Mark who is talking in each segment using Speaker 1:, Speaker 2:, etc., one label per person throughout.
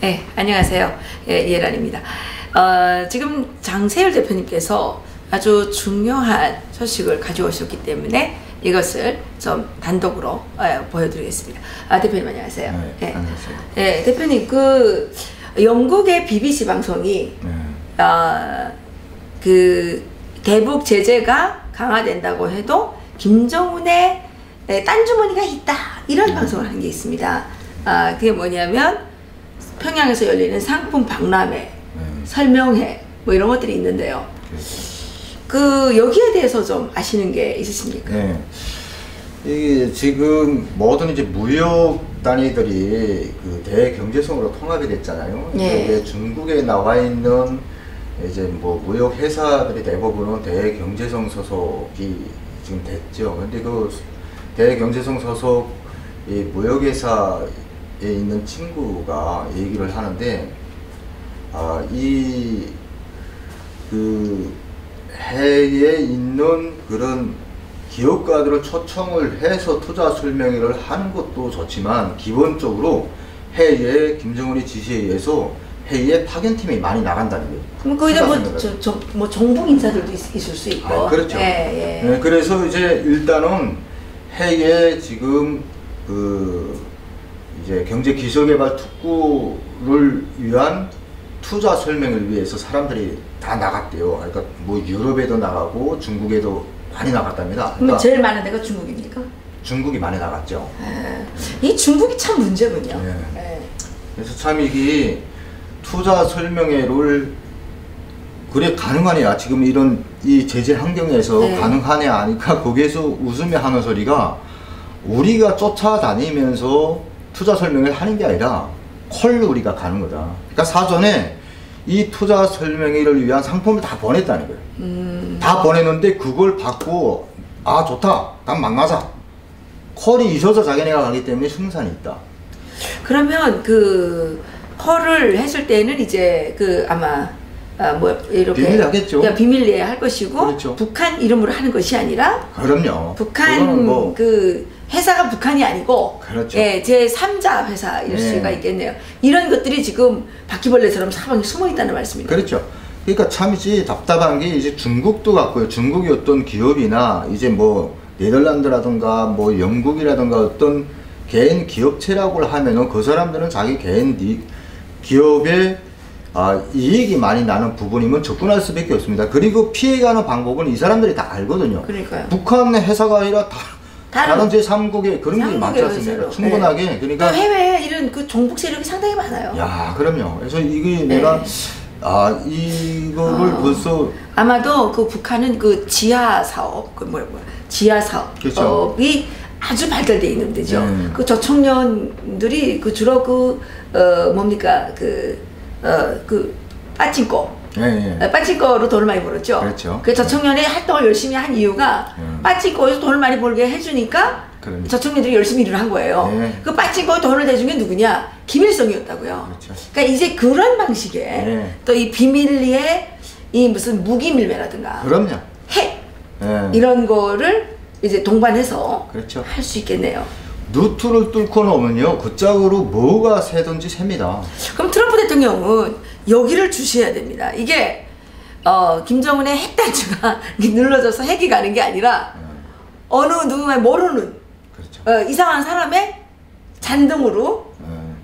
Speaker 1: 네, 안녕하세요. 예, 이해란입니다. 어, 지금 장세열 대표님께서 아주 중요한 소식을 가져오셨기 때문에 이것을 좀 단독으로 어, 보여드리겠습니다. 아, 대표님 안녕하세요.
Speaker 2: 네,
Speaker 1: 예.
Speaker 2: 안녕하세요.
Speaker 1: 예, 대표님 그 영국의 BBC 방송이
Speaker 2: 네.
Speaker 1: 어, 그 대북 제재가 강화된다고 해도 김정은의 에, 딴 주머니가 있다 이런 방송을 한 게 있습니다. 아 그게 뭐냐면 평양에서 열리는 상품 박람회,
Speaker 2: 네.
Speaker 1: 설명회 뭐 이런 것들이 있는데요. 그 여기에 대해서 좀 아시는 게 있으십니까?
Speaker 2: 네. 이게 지금 모든 이제 무역 단위들이 그 대경제성으로 통합이 됐잖아요.
Speaker 1: 네.
Speaker 2: 이게 중국에 나와 있는 이제 뭐 무역 회사들이 대부분은 대경제성 소속이 지금 됐죠. 근데 그 대경제성 소속 이 무역 회사에 있는 친구가 얘기를 하는데 아, 이그 해외에 있는 그런 기업가들을 초청을 해서 투자 설명회를 하는 것도 좋지만 기본적으로 해외에 김정은이 지시에 의해서 해외에 파견팀이 많이 나간다는 거예요.
Speaker 1: 그럼 거기다 뭐. 저, 저, 뭐 정부 인사들도 있, 있을 수 있고.
Speaker 2: 아, 그렇죠.
Speaker 1: 예, 예.
Speaker 2: 네, 그래서 이제 일단은 해외 지금 그 이제 경제 기술개발 특구를 위한 투자 설명을 위해서 사람들이 다 나갔대요. 그러니까 뭐 유럽에도 나가고 중국에도 많이 나갔답니다. 그러니까
Speaker 1: 제일 많은 데가 중국입니까?
Speaker 2: 중국이 많이 나갔죠.
Speaker 1: 예. 이 중국이 참 문제군요.
Speaker 2: 네.
Speaker 1: 예.
Speaker 2: 그래서 참 이게 투자 설명회를 그래 가능하냐 지금 이런 이 제재 환경에서
Speaker 1: 네.
Speaker 2: 가능하냐 하니까 거기에서 웃으며 하는 소리가 우리가 쫓아다니면서 투자 설명회를 하는 게 아니라 콜로 우리가 가는 거다. 그러니까 사전에 이 투자 설명회를 위한 상품을 다 보냈다는 거예요.
Speaker 1: 음,
Speaker 2: 다 보냈는데 그걸 받고 아 좋다, 난 만나자. 콜이 있어서 자기네가 가기 때문에 승산이 있다.
Speaker 1: 그러면 그 콜을 했을 때는 이제 그 아마 아, 뭐 이렇게
Speaker 2: 비밀하겠죠.
Speaker 1: 야, 비밀리에 할 것이고
Speaker 2: 그렇죠.
Speaker 1: 북한 이름으로 하는 것이 아니라
Speaker 2: 그럼요.
Speaker 1: 북한
Speaker 2: 뭐
Speaker 1: 그 회사가 북한이 아니고
Speaker 2: 그렇죠.
Speaker 1: 예, 제 3자 회사일
Speaker 2: 네.
Speaker 1: 수가 있겠네요. 이런 것들이 지금 바퀴벌레처럼 사방에 숨어 있다는 말씀입니다.
Speaker 2: 그렇죠. 그러니까 참이지 답답한 게 이제 중국도 같고요. 중국이 어떤 기업이나 이제 뭐 네덜란드라든가 뭐 영국이라든가 어떤 개인 기업체라고 하면은 그 사람들은 자기 개인 니- 기업의 아, 이익이 많이 나는 부분이면 접근할 수밖에 없습니다. 그리고 피해가는 방법은 이 사람들이 다 알거든요.
Speaker 1: 그러니까요.
Speaker 2: 북한의 회사가 아니라 다,
Speaker 1: 다른
Speaker 2: 다른 제3국에 그런 게 많지 않습니까?
Speaker 1: 회사로.
Speaker 2: 충분하게.
Speaker 1: 네.
Speaker 2: 그러니까
Speaker 1: 또 해외에 이런 그 종북 세력이 상당히 많아요.
Speaker 2: 야, 그럼요. 그래서 이게 내가 아 이거를
Speaker 1: 아.
Speaker 2: 벌써
Speaker 1: 아마도 그 북한은 그 지하 사업, 그 뭐야 뭐야 지하 사업이
Speaker 2: 그렇죠.
Speaker 1: 아주 발달돼 있는 데죠.
Speaker 2: 네.
Speaker 1: 그 저 청년들이 그 주로 그 어 뭡니까 그 어 그 빠찡코
Speaker 2: 예, 예.
Speaker 1: 어, 빠찡코로 돈을 많이 벌었죠.
Speaker 2: 그렇죠.
Speaker 1: 그 저청년이 활동을 열심히 한 이유가
Speaker 2: 음.
Speaker 1: 빠찡코에서 돈을 많이 벌게 해주니까
Speaker 2: 그러니까.
Speaker 1: 저청년들이 열심히 일을 한 거예요.
Speaker 2: 네.
Speaker 1: 그 빠찡코에 돈을 내준 게 누구냐? 김일성이었다고요.
Speaker 2: 그렇죠.
Speaker 1: 그러니까 이제 그런 방식의
Speaker 2: 네.
Speaker 1: 또이 비밀리에 이 무슨 무기 밀매라든가
Speaker 2: 그럼요.
Speaker 1: 핵
Speaker 2: 예.
Speaker 1: 이런 거를 이제 동반해서
Speaker 2: 그렇죠.
Speaker 1: 할 수 있겠네요.
Speaker 2: 루트를 뚫고 놓으면요 그 짝으로 뭐가 새든지 셉니다.
Speaker 1: 그럼 트럼프 대통령은 여기를 주시해야 됩니다. 이게 어, 김정은의 핵단추가 눌러져서 핵이 가는 게 아니라
Speaker 2: 예.
Speaker 1: 어느 누구나 모르는
Speaker 2: 그렇죠.
Speaker 1: 어, 이상한 사람의 잔등으로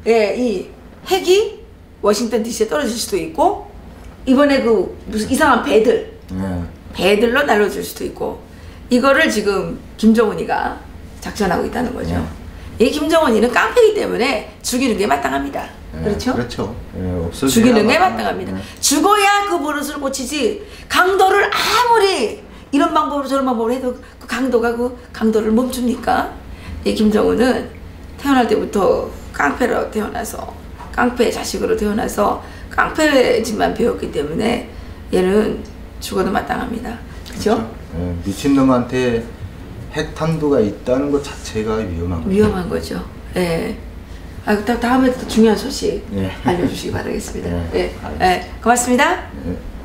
Speaker 2: 예.
Speaker 1: 예, 이 핵이 워싱턴 DC에 떨어질 수도 있고 이번에 그 무슨 이상한 배들
Speaker 2: 예.
Speaker 1: 배들로 날려줄 수도 있고 이거를 지금 김정은이가 작전하고 있다는 거죠. 이 김정은이는 깡패이기 때문에 죽이는 게 마땅합니다.
Speaker 2: 예.
Speaker 1: 그렇죠?
Speaker 2: 그렇죠. 예.
Speaker 1: 죽이는 게
Speaker 2: 마땅합니다. 예.
Speaker 1: 죽어야 그 버릇을 고치지 강도를 아무리 이런 방법으로 저런 방법으로 해도 그 강도가 그 강도를 멈춥니까? 이 김정은은 태어날 때부터 깡패로 태어나서 깡패 자식으로 태어나서 깡패짓만 배웠기 때문에 얘는 죽어도 마땅합니다. 그죠?
Speaker 2: 예. 미친놈한테 핵탄두가 있다는 것 자체가 위험한 거죠.
Speaker 1: 위험한 거죠. 예. 아, 다, 다음에 또 중요한 소식
Speaker 2: 예.
Speaker 1: 알려주시기 바라겠습니다.
Speaker 2: 예,
Speaker 1: 예. 예. 고맙습니다.
Speaker 2: 예.